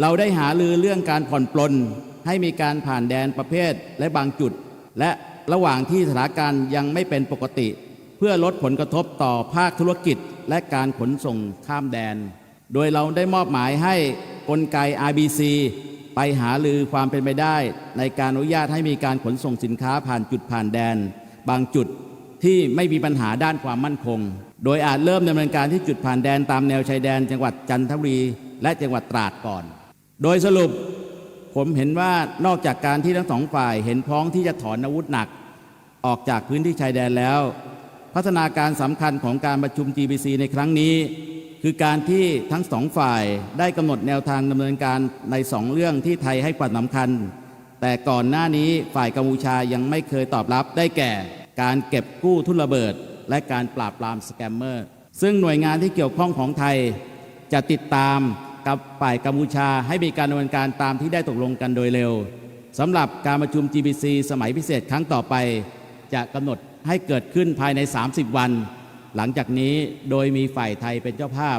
เราได้หาลือเรื่องการผ่อนปลนให้มีการผ่านแดนประเภทและบางจุด และระหว่างที่สถานการณ์ยังไม่เป็นปกติ เพื่อลดผลกระทบต่อภาคธุรกิจ และการขนส่งข้ามแดน โดยเราได้มอบหมายให้กลไก RBC ไปหาลือความเป็นไปได้ ในการอนุญาตให้มีการขนส่งสินค้าผ่านจุดผ่านแดน บางจุดที่ไม่มีปัญหาด้านความมั่นคง โดยอาจเริ่มดำเนินการที่จุดผ่านแดนตามแนวชายแดน จังหวัดจันทบุรี และจังหวัดตราดก่อน โดยสรุปผมเห็นว่านอกจากการที่ทั้งสองฝ่าย เห็นพ้องที่จะถอนอาวุธหนัก ออกจากพื้นที่ชายแดนแล้ว พัฒนาการสำคัญของการประชุม GBC ในครั้งนี้ คือการที่ทั้งสองฝ่ายได้กำหนดแนวทางดำเนินการในสองเรื่องที่ไทยให้ความสำคัญ แต่ก่อนหน้านี้ฝ่ายกัมพูชายังไม่เคยตอบรับได้แก่ การเก็บกู้ทุนระเบิด และการปราบปรามสแกมเมอร์ ซึ่งหน่วยงานที่เกี่ยวข้องของไทยจะติดตาม กับฝ่ายกัมพูชาให้มีการดำเนินการตามที่ได้ตกลงกันโดยเร็วสำหรับการประชุม GBC สมัยพิเศษครั้งต่อไป จะกำหนดให้เกิดขึ้นภายใน 30 วัน หลังจากนี้โดยมีฝ่ายไทยเป็นเจ้าภาพ